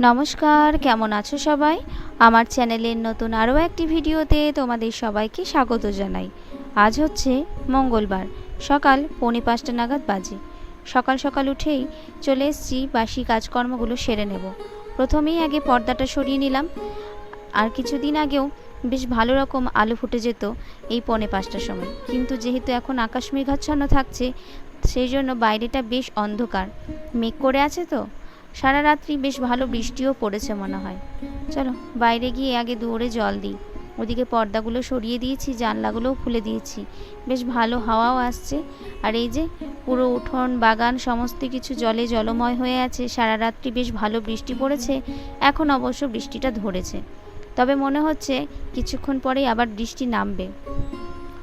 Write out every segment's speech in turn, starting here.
নমস্কার, কেমন আছো সবাই? আমার চ্যানেলের নতুন আরও একটি ভিডিওতে তোমাদের সবাইকে স্বাগত জানাই। আজ হচ্ছে মঙ্গলবার, সকাল পৌনে পাঁচটা নাগাদ বাজে। সকাল সকাল উঠেই চলে এসেছি, বাসি কাজকর্মগুলো সেরে নেব। প্রথমেই আগে পর্দাটা সরিয়ে নিলাম। আর কিছুদিন আগেও বেশ ভালো রকম আলু ফুটে যেত এই পৌনে পাঁচটার সময়। কিন্তু যেহেতু এখন আকাশ মেঘাচ্ছন্ন থাকছে, সেই জন্য বাইরেটা বেশ অন্ধকার। মেঘ করে আছে তো? সারা রাত্রি বেশ ভালো বৃষ্টিও পড়েছে মনে হয়। চলো, বাইরে গিয়ে আগে দৌড়ে জল দিই। ওদিকে পর্দাগুলো সরিয়ে দিয়েছি, জানলাগুলোও খুলে দিয়েছি। বেশ ভালো হাওয়াও আসছে। আর এই যে পুরো উঠোন, বাগান, সমস্ত কিছু জলে জলময় হয়ে আছে, সারা রাত্রি বেশ ভালো বৃষ্টি পড়েছে। এখন অবশ্য বৃষ্টিটা ধরেছে। তবে মনে হচ্ছে কিছুক্ষণ পরেই আবার বৃষ্টি নামবে।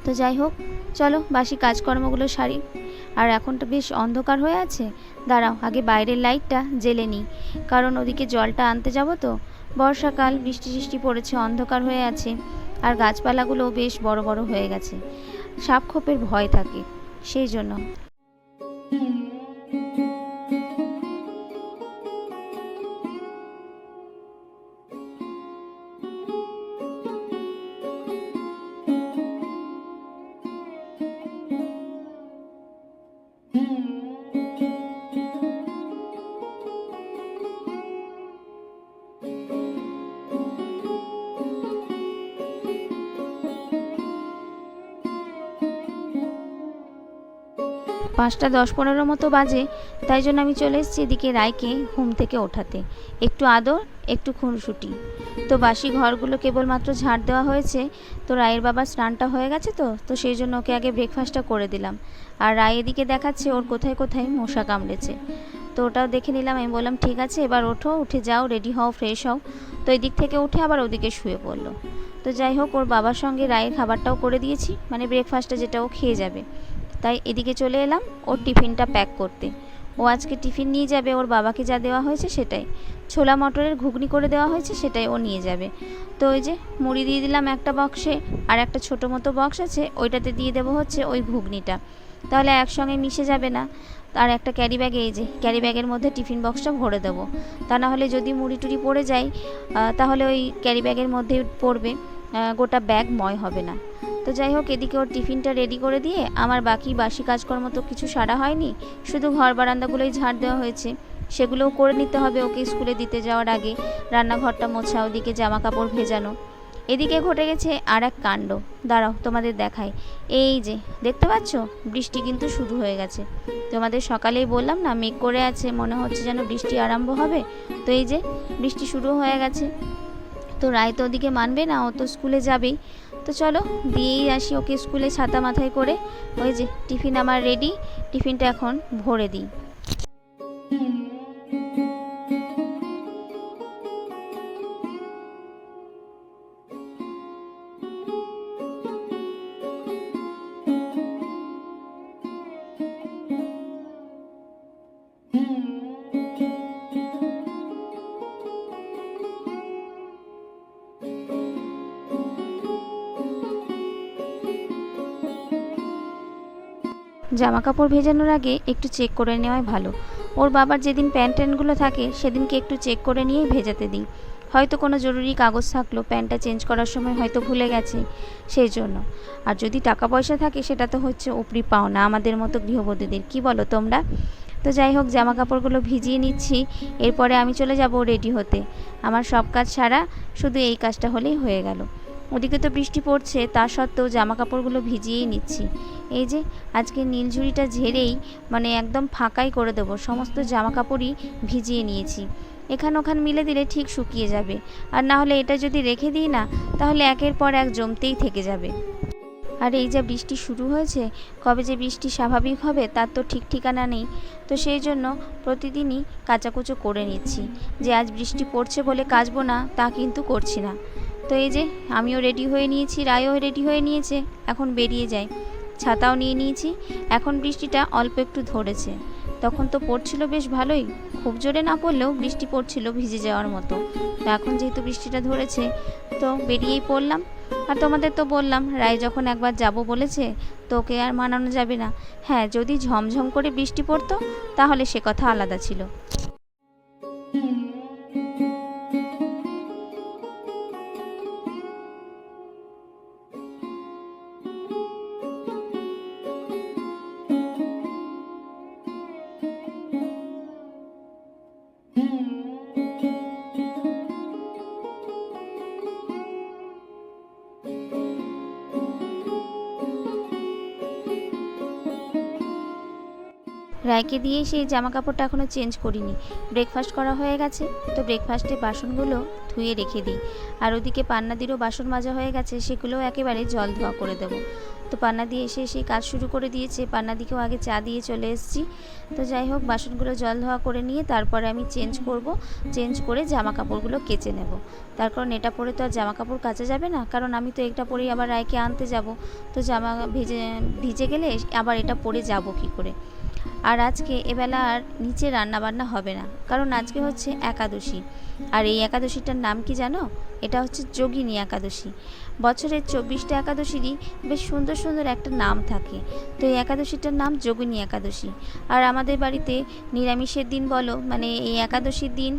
তো যাই হোক, চলো বাসি কাজকর্মগুলো সারি। আর এখন তো বেশ অন্ধকার হয়ে আছে। দাঁড়াও, আগে বাইরের লাইটটা জেলে নিই। কারণ ওদিকে জলটা আনতে যাব তো। বর্ষাকাল, বৃষ্টি সৃষ্টি পড়েছে, অন্ধকার হয়ে আছে। আর গাছপালাগুলোও বেশ বড় বড় হয়ে গেছে। সাপ খোপের ভয় থাকে। সেই জন্য। পাঁচটা দশ পনেরো মতো বাজে, তাই জন্য আমি চলে এসেছি এদিকে রায়কে ঘুম থেকে ওঠাতে। একটু আদর, একটু খুনসুটি। তো বাসি ঘরগুলো কেবলমাত্র ঝাড় দেওয়া হয়েছে, তো রায়ের বাবার স্নানটা হয়ে গেছে তো তো সেই জন্য ওকে আগে ব্রেকফাস্টটা করে দিলাম। আর রায় এদিকে দেখাচ্ছে ওর কোথায় কোথায় মশা কামড়েছে। তো ওটাও দেখে নিলাম, আমি বললাম, ঠিক আছে, এবার ওঠো, উঠে যাও রেডি হও ফ্রেশ হও। তো এদিক থেকে উঠে আবার ওদিকে শুয়ে পড়ল। তো যাই হোক, ওর বাবার সঙ্গে রায়ের খাবারটাও করে দিয়েছি মানে ব্রেকফাস্টটা যেটা ও খেয়ে যাবে। তাই এদিকে চলে এলাম ওর টিফিনটা প্যাক করতে। ও আজকে টিফিন নিয়ে যাবে, ওর বাবাকে যা দেওয়া হয়েছে সেটাই। ছোলা মটরের ঘুগনি করে দেওয়া হয়েছে সেটাই ও নিয়ে যাবে। তো ওই যে মুড়ি দিয়ে দিলাম একটা বক্সে, আর একটা ছোটো মতো বক্স আছে, ওইটাতে দিয়ে দেবো হচ্ছে ওই ঘুগনিটা। তাহলে একসঙ্গে মিশে যাবে না। আর একটা ক্যারি ব্যাগে, এই যে ক্যারি ব্যাগের মধ্যে টিফিন বক্সটা ভরে দেবো। তা না হলে যদি মুড়ি টুড়ি পড়ে যায় তাহলে ওই ক্যারি ব্যাগের মধ্যে পড়বে গোটা ব্যাগ ময় হবে না। তো যাই হোক, এদিকে ওর টিফিনটা রেডি করে দিয়ে আমার বাকি বাসি কাজকর্ম তো কিছু সারা হয়নি, শুধু ঘর বারান্দাগুলোই ঝাড় দেওয়া হয়েছে। সেগুলোও করে নিতে হবে ওকে স্কুলে দিতে যাওয়ার আগে। রান্নাঘরটা মোছা, ওদিকে জামা কাপড় ভেজানো। এদিকে ঘটে গেছে আর এক কাণ্ড। দাঁড়াও, তোমাদের দেখাই। এই যে, দেখতে পাচ্ছ? বৃষ্টি কিন্তু শুরু হয়ে গেছে। তোমাদের সকালেই বললাম না, মেঘ করে আছে, মনে হচ্ছে যেন বৃষ্টি আরম্ভ হবে। তো এই যে, বৃষ্টি শুরু হয়ে গেছে। তো রায় তো ওদিকে মানবে না, ও তো স্কুলে যাবেই। তো চলো, দিয়েই আসি ওকে স্কুলে ছাতা মাথায় করে। ওই যে, টিফিন আমার রেডি টিফিনটা এখন ভরে দিই। জামা কাপড় ভেজানোর আগে একটু চেক করে নেওয়াই ভালো। ওর বাবার যেদিন প্যান্ট ট্যান্টগুলো থাকে, সেদিনকে একটু চেক করে নিয়েই ভেজাতে দিই। হয়তো কোনো জরুরি কাগজ থাকল, প্যান্টটা চেঞ্জ করার সময় হয়তো ভুলে গেছে সেই জন্য আর যদি টাকা পয়সা থাকে, সেটা তো হচ্ছে উপরি পাওনা, আমাদের মতো গৃহবধূদের। কি বলো তোমরা? তো যাই হোক জামা কাপড়গুলো ভিজিয়ে নিচ্ছি, এরপরে আমি চলে যাব রেডি হতে। আমার সব কাজ ছাড়া শুধু এই কাজটা হলেই হয়ে গেল। ওদিকে তো বৃষ্টি পড়ছে, তা সত্ত্বেও জামা কাপড়গুলো ভিজিয়েই নিচ্ছি। এই যে, আজকে নীলঝুড়িটা ঝেড়েই মানে একদম ফাঁকাই করে দেবো, সমস্ত জামা কাপড়ই ভিজিয়ে নিয়েছি। এখান ওখান মিলে দিলে ঠিক শুকিয়ে যাবে। আর না হলে এটা যদি রেখে দিই না, তাহলে একের পর এক জমতেই থেকে যাবে। আর এই যে বৃষ্টি শুরু হয়েছে, কবে যে বৃষ্টি স্বাভাবিক হবে, তার তো ঠিক ঠিকানা নেই। তো সেই জন্য প্রতিদিনই কাচাকুচো করে নিচ্ছি। যে আজ বৃষ্টি পড়ছে বলে কাচবো না, তা কিন্তু করছি না। তো এই যে, আমিও রেডি হয়ে নিয়েছি, রায়ও রেডি হয়ে নিয়েছে, এখন বেরিয়ে যাই। ছাতাও নিয়ে নিয়েছি, এখন বৃষ্টিটা অল্প একটু ধরেছে। তখন তো পড়ছিল বেশ ভালোই, খুব জোরে না পড়লেও বৃষ্টি পড়ছিল ভিজে যাওয়ার মতো। তো এখন যেহেতু বৃষ্টিটা ধরেছে, তো বেরিয়েই পড়লাম। আর তোমাদের তো বললাম, রায় যখন একবার যাব বলেছে, তো ওকে আর মানানো যাবে না। হ্যাঁ যদি ঝমঝম করে বৃষ্টি পড়তো, তাহলে সে কথা আলাদা ছিল। রায়কে দিয়ে সেই জামা কাপড়টা এখনও চেঞ্জ করিনি। ব্রেকফাস্ট করা হয়ে গেছে, তো ব্রেকফাস্টে বাসনগুলো ধুয়ে রেখে দিই। আর ওদিকে পান্নাদিরও বাসন মাজা হয়ে গেছে, সেগুলোও একেবারে জল ধোয়া করে দেবো। তো পান্নাদি এসে সেই কাজ শুরু করে দিয়েছে, পান্নাদিকেও আগে চা দিয়ে চলে এসেছি। তো যাই হোক, বাসনগুলো জল ধোয়া করে নিয়ে তারপরে আমি চেঞ্জ করব, চেঞ্জ করে জামা কাপড়গুলো কেচে নেব। তার কারণ এটা পরে তো আর জামা কাপড় কাচা যাবে না, কারণ আমি তো এটা পরেই আবার রায়কে আনতে যাব। তো জামা ভিজে ভিজে গেলে আবার এটা পরে যাব কি করে? আর আজকে এবেলা আর নিচে রান্না বান্না হবে না, কারণ আজকে হচ্ছে একাদশী। আর এই একাদশীটার নাম কি জানো? এটা হচ্ছে যোগিনী একাদশী। বছরের চব্বিশটা একাদশীরই বেশ সুন্দর সুন্দর একটা নাম থাকে। তো এই একাদশীটার নাম যোগিনী একাদশী। আর আমাদের বাড়িতে নিরামিষের দিন বলো মানে এই একাদশীর দিন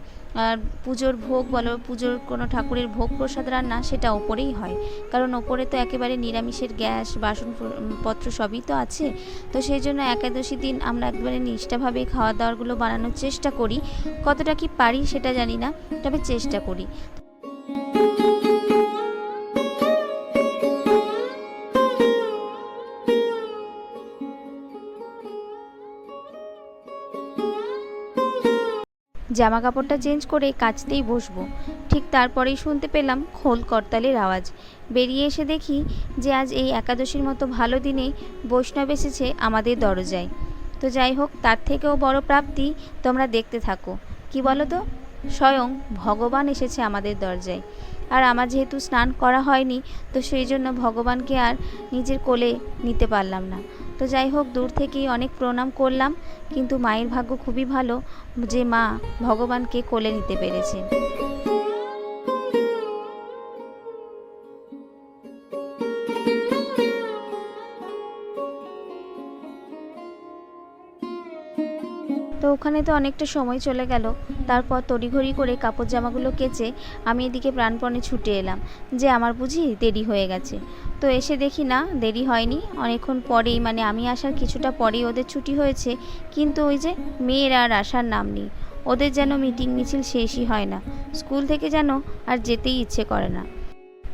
আর পুজোর ভোগ বলো, পুজোর কোনো ঠাকুরের ভোগ প্রসাদ রান্না সেটা ওপরেই হয়। কারণ ওপরে তো একেবারে নিরামিষের গ্যাস বাসনপত্র সবই তো আছে। তো সেই জন্য একাদশী দিন আমরা একবারে নিষ্ঠাভাবে খাওয়া দাওয়ারগুলো বানানোর চেষ্টা করি। কতটা কি পারি সেটা জানি না, তবে চেষ্টা করি। জামা কাপড়টা চেঞ্জ করে কাচতেই বসবো। ঠিক তারপরেই শুনতে পেলাম খোল করতালের আওয়াজ। বেরিয়ে এসে দেখি যে আজ এই একাদশীর মতো ভালো দিনে বৈষ্ণব এসেছে আমাদের দরজায়। তো যাই হোক, তার থেকেও বড় প্রাপ্তি তোমরা দেখতে থাকো। কি বলো তো স্বয়ং ভগবান এসেছে আমাদের দরজায়। আর আমার যেহেতু স্নান করা হয়নি, তো সেই জন্য ভগবানকে আর নিজের কোলে নিতে পারলাম না। তো যাই হোক, দূর থেকেই অনেক প্রণাম করলাম। কিন্তু মায়ের ভাগ্য খুবই ভালো যে মা ভগবানকে কোলে নিতে পেরেছে। ওখানে তো অনেকটা সময় চলে গেল। তারপর তড়িঘড়ি করে কাপড় জামাগুলো কেচে আমি এদিকে প্রাণপণে ছুটে এলাম যে আমার বুঝি দেরি হয়ে গেছে। তো এসে দেখি না, দেরি হয়নি। অনেকক্ষণ পরেই মানে আমি আসার কিছুটা পরেই ওদের ছুটি হয়েছে, কিন্তু ওই যে মেয়ের আর আসার নাম নেই। ওদের যেন মিটিং মিছিল শেষই হয় না। স্কুল থেকে যেন আর যেতেই ইচ্ছে করে না।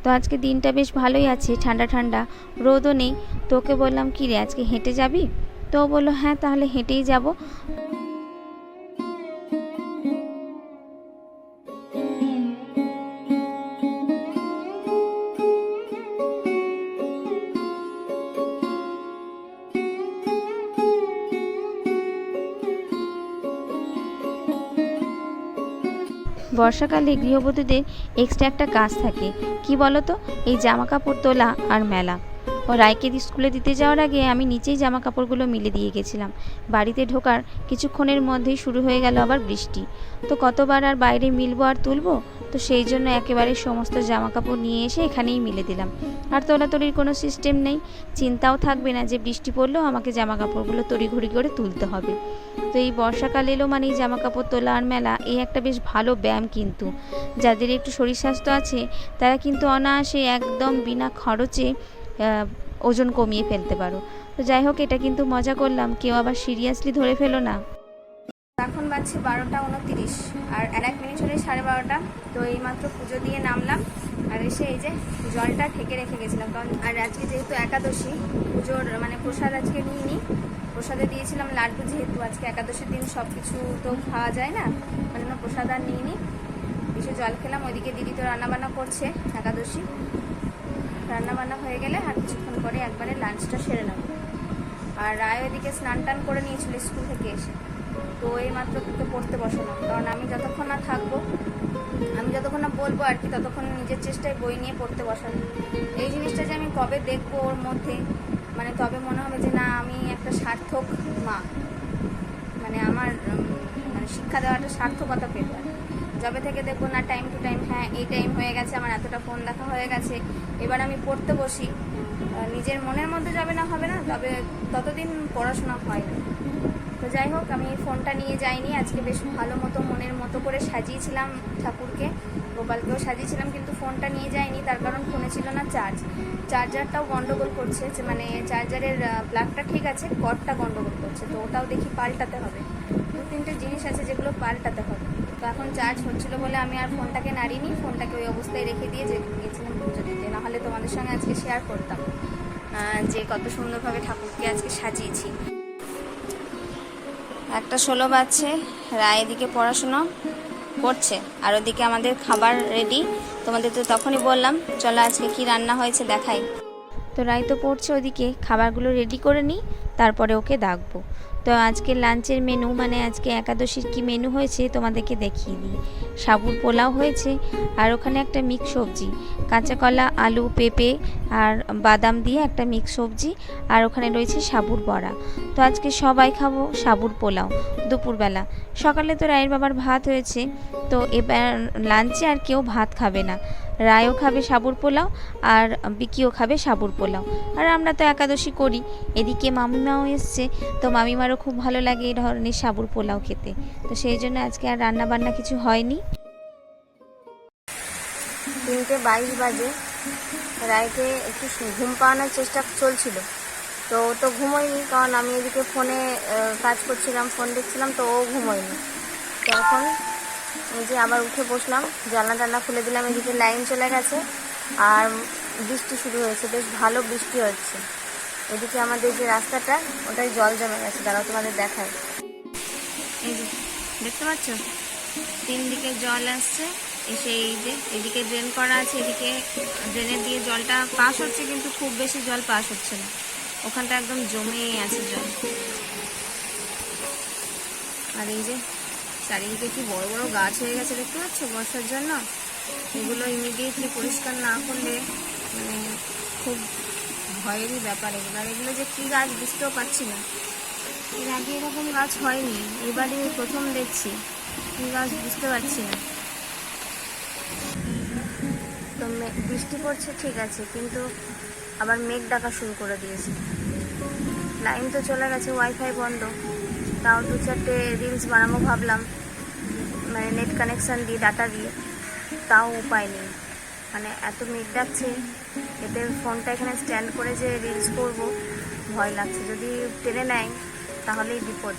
তো আজকে দিনটা বেশ ভালোই আছে, ঠান্ডা ঠান্ডা, রোদও নেই। তোকে বললাম, কি রে, আজকে হেঁটে যাবি? তো বলল হ্যাঁ তাহলে হেঁটেই যাব। বর্ষাকালে গৃহবধূদের এক্সট্রা একটা কাজ থাকে। কি বলতো? এই জামা কাপড় তোলা আর মেলা। ও রায়কে স্কুলে দিতে যাওয়ার আগে আমি নিচেই জামা কাপড়গুলো মিলে দিয়ে গেছিলাম। বাড়িতে ঢোকার কিছুক্ষণের মধ্যেই শুরু হয়ে গেল আবার বৃষ্টি। তো কতবার আর বাইরে মিলবো আর তুলবো? তো সেই জন্য একেবারে সমস্ত জামা কাপড় নিয়ে এসে এখানেই মিলে দিলাম। আর তোলাতলির কোনো সিস্টেম নেই। চিন্তাও থাকবে না যে বৃষ্টি পড়লেও আমাকে জামা কাপড়গুলো তড়িঘড়ি করে তুলতে হবে। তো এই বর্ষাকাল এলো মানেই জামা কাপড় তোলা আর মেলা এই একটা বেশ ভালো ব্যায়াম কিন্তু। যাদের একটু শরীর স্বাস্থ্য আছে, তারা কিন্তু অনায়াসে একদম বিনা খরচে ওজন কমিয়ে ফেলতে পারো। তো যাই হোক, এটা কিন্তু মজা করলাম। কেউ আবার সিরিয়াসলি ধরে ফেলো না। এখন বাজছে বারোটা উনতিরিশ আর এক মিনিট হলে সাড়ে বারোটা। তো এইমাত্র পুজো দিয়ে নামলাম আর এসে এই যে জলটা ঠেকে রেখে গেছিলাম। কারণ আর আজকে যেহেতু একাদশী, পুজোর মানে প্রসাদ আজকে নিইনি। প্রসাদে দিয়েছিলাম লাড্ডু যেহেতু আজকে একাদশীর দিন সব কিছু তো খাওয়া যায় না ওই জন্য প্রসাদ আর নিইনি। এসে জল খেলাম, ওইদিকে দিদি তো রান্নাবান্না করছে একাদশী। রান্নাবান্না হয়ে গেলে আর কিছুক্ষণ পরে একবারে লাঞ্চটা সেরে নেব। আর রায় ওইদিকে স্নান টান করে নিয়েছিল স্কুল থেকে এসে। তো এই মাত্র তোকে পড়তে বসালাম। কারণ আমি যতক্ষণ না থাকব, আমি যতক্ষণ না বলব আর কি, ততক্ষণ নিজের চেষ্টায় বই নিয়ে পড়তে বসাবো। এই জিনিসটা যে আমি কবে দেখব ওর মধ্যে মানে তবে মনে হবে যে না, আমি একটা সার্থক মা। মানে আমার মানে শিক্ষা দেওয়াটা সার্থকতা পেল। যবে থেকে দেখব না টাইম টু টাইম হ্যাঁ এই টাইম হয়ে গেছে, আমার এতটা ফোন দেখা হয়ে গেছে, এবার আমি পড়তে বসি। নিজের মনের মধ্যে যাবে না, হবে না, তবে ততদিন পড়াশোনা হয় না। যাই হোক, আমি ফোনটা নিয়ে যাইনি। আজকে বেশ ভালো মতো মনের মতো করে সাজিয়েছিলাম ঠাকুরকে, গোপালকেও সাজিয়েছিলাম, কিন্তু ফোনটা নিয়ে যাইনি। তার কারণ ফোনে ছিল না চার্জ চার্জারটাও গন্ডগোল করছে, যে মানে চার্জারের প্লাগটা ঠিক আছে কর্ডটা গন্ডগোল করছে, তো ওটাও দেখি পাল্টাতে হবে। দু তিনটে জিনিস আছে যেগুলো পাল্টাতে হবে। তো এখন চার্জ হচ্ছিল বলে আমি আর ফোনটাকে নাড়িনি, ফোনটাকে ওই অবস্থায় রেখে দিয়ে যে গেছিলাম পুজো দিতে। নাহলে তোমাদের সঙ্গে আজকে শেয়ার করতাম যে কত সুন্দরভাবে ঠাকুরকে আজকে সাজিয়েছি। একটা ষোলো বাজছে, রায় এদিকে পড়াশুনো করছে, আর ওদিকে আমাদের খাবার রেডি তোমাদের তো তখনই বললাম, চলো আজকে কি রান্না হয়েছে দেখাই। তো রায় তো পড়ছে ওদিকে, খাবারগুলো রেডি করে নিই, তারপরে ওকে ডাকবো। তো আজকে লাঞ্চের মেনু মানে আজকে একাদশীর কি মেনু হয়েছে তোমাদেরকে দেখিয়ে দিই। সাবুর পোলাও হয়েছে আর ওখানে একটা মিক্স সবজি, কাঁচা কলা, আলু, পেঁপে আর বাদাম দিয়ে একটা মিক্স সবজি আর ওখানে রয়েছে সাবুর বড়া। তো আজকে সবাই খাব সাবুর পোলাও দুপুরবেলা। সকালে তো রায়ের বাবার ভাত হয়েছে, তো এবার লাঞ্চে আর কেউ ভাত খাবে না। রায়ও খাবে সাবুর পোলাও আর বিকিও খাবে সাবুর পোলাও। আর আমরা তো একাদশী করি। এদিকে মামিমাও এসছে। তো মামিমারও খুব ভালো লাগে এই ধরনের সাবুর পোলাও খেতে। তো সেই জন্য আজকে আর রান্না বান্না কিছু হয়নি। তিনটে বাইশ বাজে। রায়কে একটু ঘুম পাওয়ানোর চেষ্টা চলছিল। তো ও তো ঘুমোয়নি কারণ আমি এদিকে ফোনে কাজ করছিলাম, ফোন দেখছিলাম, তো ও ঘুমোয়নি। তো এখন এই যে আবার উঠে বসলাম, জানলা টান্না খুলে দিলাম, এদিকে লাইন চলে গেছে আর বৃষ্টি শুরু হয়েছে, বেশ ভালো বৃষ্টি হচ্ছে। এদিকে আমাদের যে রাস্তাটা, ওটাই জল জমে গেছে, দাঁড়াও তোমাদের দেখায় এই যে, দেখতে পাচ্ছ? তিন দিকে জল আসছে, এসে এই যে, এদিকে ড্রেন করা আছে, এদিকে ড্রেনের দিয়ে জলটা পাস হচ্ছে, কিন্তু খুব বেশি জল পাস হচ্ছে না। ওখানটা একদম জমে আছে জল। আর এই যে চারিদিকে কি বড় বড় গাছ হয়ে গেছে দেখতে পাচ্ছ বর্ষার জন্য? এগুলো ইমিডিয়েটলি পরিষ্কার না করলে মানে খুব ভয়েরই ব্যাপার। এগুলো আর এগুলো যে কী গাছ বুঝতেও পারছি না। এর আগে এরকম গাছ হয়নি, এবারে প্রথম দেখছি। কী গাছ বুঝতে পারছি না। তো বৃষ্টি পড়ছে ঠিক আছে, কিন্তু আবার মেঘ ডাকা শুরু করে দিয়েছে। লাইন তো চলে গেছে ওয়াইফাই বন্ধ। তাও দু চারটে রিলস বানাবো ভাবলাম। মানে নেট কানেকশান দিয়ে ডাটা দিয়ে। তাও উপায় নেই। মানে এত মেঘ ডাকছে এতে ফোনটা এখানে স্ট্যান্ড করে যে রিলস করব, ভয় লাগছে। যদি টেনে নেয়, তাহলেই বিপদ।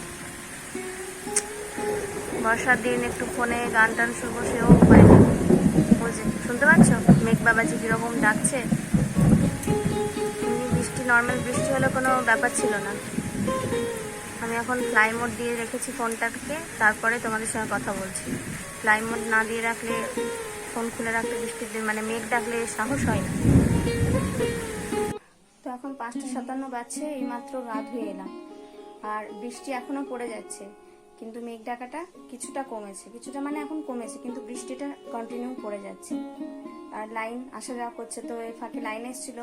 বর্ষার দিন একটু ফোনে গান টান শুনব, সেও উপায় নেই। বুঝে শুনতে পাচ্ছ? মেঘ বাবাজি কীরকম ডাকছে? এমনি বৃষ্টি নর্মাল বৃষ্টি হলে কোনো ব্যাপার ছিল না। আমি এখন ফ্লাই মোড দিয়ে রেখেছি ফোনটাকে, তারপরে তোমাদের সঙ্গে কথা বলছি। ফ্লাই মোড না দিয়ে রাখলে ফোন খুলে রাখলে বৃষ্টির দিন মানে মেঘ ডাকলে সাহস হয় না। তো এখন পাঁচটা সাতান্ন বাজছে, এইমাত্র গা ধুয়ে এলাম। আর বৃষ্টি এখনও পড়ে যাচ্ছে, কিন্তু মেঘ ডাকাটা কিছুটা কমেছে। কিছুটা মানে এখন কমেছে, কিন্তু বৃষ্টিটা কন্টিনিউ পড়ে যাচ্ছে। আর লাইন আসা যাওয়া করছে, তো এই ফাঁকে লাইন এসেছিল।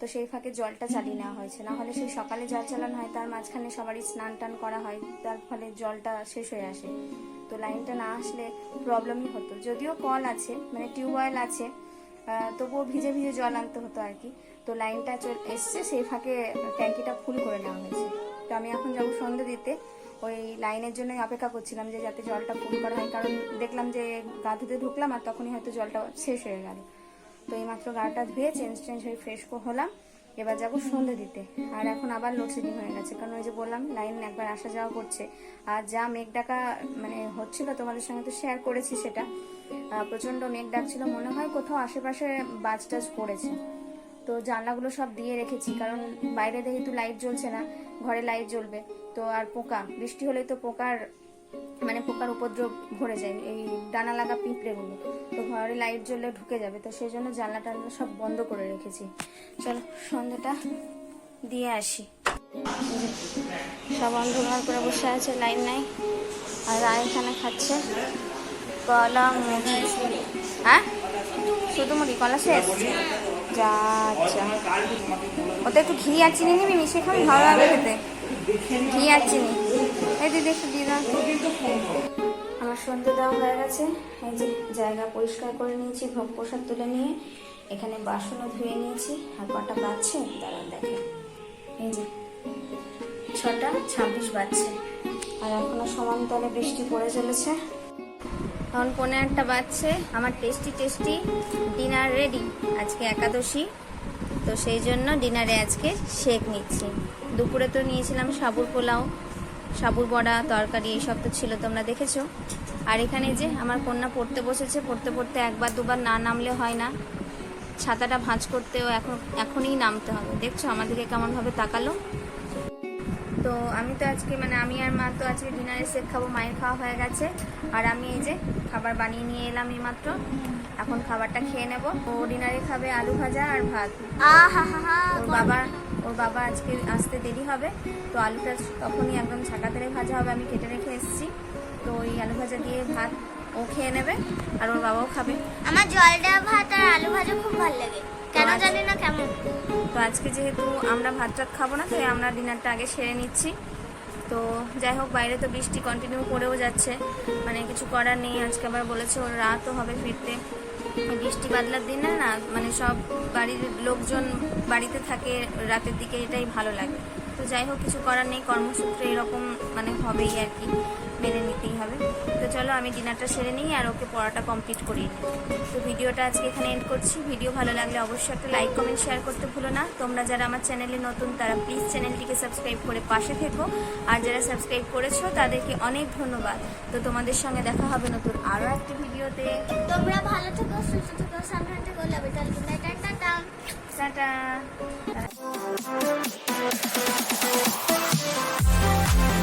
তো সেই ফাঁকে জলটা চালিয়ে নেওয়া হয়েছে। না হলে সেই সকালে জল চালানো হয়, তার মাঝখানে সবারই স্নান টান করা হয়, তার ফলে জলটা শেষ হয়ে আসে। তো লাইনটা না আসলে প্রবলেমই হতো। যদিও কল আছে মানে টিউবওয়েল আছে তবুও ভিজে ভিজে জল আনতে হতো আর কি। তো লাইনটা এসছে, সেই ফাঁকে ট্যাঙ্কিটা ফুল করে নেওয়া হয়েছে। তো আমি এখন যাব সন্ধে দিতে। ওই লাইনের জন্যই অপেক্ষা করছিলাম যে যাতে জলটা ফুল করা হয়, কারণ দেখলাম যে গা ধুতে ঢুকলাম আর তখনই হয়তো জলটা শেষ হয়ে গেল। তো এইমাত্র গাটা ধুয়ে চেঞ্জ চেঞ্জ হয়ে ফ্রেশ হলাম। এবার যাব সন্ধে দিতে। আর এখন আবার লোডশেডিং হয়ে গেছে, কারণ ওই যে বললাম লাইন একবার আসা যাওয়া করছে। আর যা মেঘ ডাকা মানে হচ্ছিল, তোমাদের সঙ্গে তো শেয়ার করেছি সেটা। প্রচণ্ড মেঘ ডাকছিল, মনে হয় কোথাও আশেপাশে বাজ টাজ পড়েছে। তো জানলাগুলো সব দিয়ে রেখেছি, কারণ বাইরে যেহেতু লাইট জ্বলছে না, ঘরে লাইট জ্বলবে, তো আর পোকা, বৃষ্টি হলে তো পোকার মানে পোকার উপদ্রব ভরে যায়, এই ডানা লাগা পিঁপড়েগুলো। তো ঘরে লাইট জ্বললে ঢুকে যাবে, তো সেই জন্য জানলা টানলা সব বন্ধ করে রেখেছি। চলো, সন্ধ্যাটা দিয়ে আসি। সব অন্ধকার করে বসে আছে লাইন নাই। আর রায় এখানে খাচ্ছে। কলা মুড়ি। হ্যাঁ? শুধু মুড়ি, কলা শেষ যা আচ্ছা। ওতে একটু ঘি আর চিনি নিবি মিশিয়ে খাবি ভালো লাগবে খেতে। ঘি আর চিনি। এই দিদি একটু দিয়ে দাও আমার সন্ধে দেওয়া হয়ে গেছে। এই যে জায়গা পরিষ্কার করে নিয়েছি ভোগ প্রসাদ তুলে নিয়ে। এখানে বাসনও ধুয়ে নিয়েছি। আর কটা বাজছে? দাঁড়া দেখে এই যে ছটা, ছাব্বিশ বাজছে। আর এখনও সমান্তরে বৃষ্টি পড়ে চলেছে। এখন পনেরো একটা বাজছে। আমার টেস্টি টেস্টি ডিনার রেডি আজকে একাদশী। তো সেই জন্য ডিনারে আজকে শেক নিচ্ছি। দুপুরে তো নিয়েছিলাম সাবুর পোলাও। সাবুর বড়া তরকারি এইসব তো ছিল তোমরা দেখেছ? আর এখানে যে আমার কন্যা পড়তে বসেছে পড়তে পড়তে একবার দুবার না নামলে হয় না। ছাতাটা ভাঁজ করতেও এখন এখনই নামতে হবে। দেখছ আমাদেরকে কেমনভাবে তাকালো? তো আমি তো আজকে মানে আমি আর মা তো আজকে ডিনারে সেট খাব মায়ের খাওয়া হয়ে গেছে। আর আমি এই যে খাবার বানিয়ে নিয়ে এলাম এই মাত্র এখন খাবারটা খেয়ে নেব। ও ডিনারে খাবে আলু ভাজা আর ভাত। বাবা ওর বাবা আজকে আসতে দেরি হবে তো আলুটা তখনই একদম ছাকা তেলে ভাজা হবে আমি কেটে রেখে এসেছি। তো ওই আলু ভাজা দিয়ে ভাত ও খেয়ে নেবে আর ওর বাবাও খাবে। আমার জল দেওয়া ভাত আর আলু ভাজা খুব ভালো লাগে। কেন আজ- জানি না কেমন। তো আজকে যেহেতু আমরা ভাত টাত খাব না তাই আমরা ডিনারটা আগে সেরে নিচ্ছি। তো যাই হোক বাইরে তো বৃষ্টি কন্টিনিউ করেও যাচ্ছে। মানে কিছু করার নেই আজকে আবার বলেছে ওর রাতও হবে ফিরতে। বৃষ্টি বাদলার দিনে না মানে সব বাড়ির লোকজন বাড়িতে থাকে, রাতের দিকে এটাই ভালো লাগে। তো যাই হোক কিছু করার নেই। কর্মসূত্রে এরকম মানে হবেই আর কি মেনে নিতেই হবে। তো চলো আমি ডিনারটা সেরে নিই আর ওকে পড়াটা কমপ্লিট করিয়ে নিই। তো ভিডিওটা আজকে এখানে এন্ড করছি। ভিডিও ভালো লাগলে অবশ্যই একটা লাইক কমেন্ট শেয়ার করতে ভুলো না। তোমরা যারা আমার চ্যানেলে নতুন তারা প্লিজ চ্যানেলটিকে সাবস্ক্রাইব করে পাশে থেকো। আর যারা সাবস্ক্রাইব করেছ তাদেরকে অনেক ধন্যবাদ। তো তোমাদের সঙ্গে দেখা হবে নতুন আরও একটি ভিডিওতে। তোমরা ভালো থেকো সুস্থ থেকো সাবধানে থেকো love tata tata Thank you.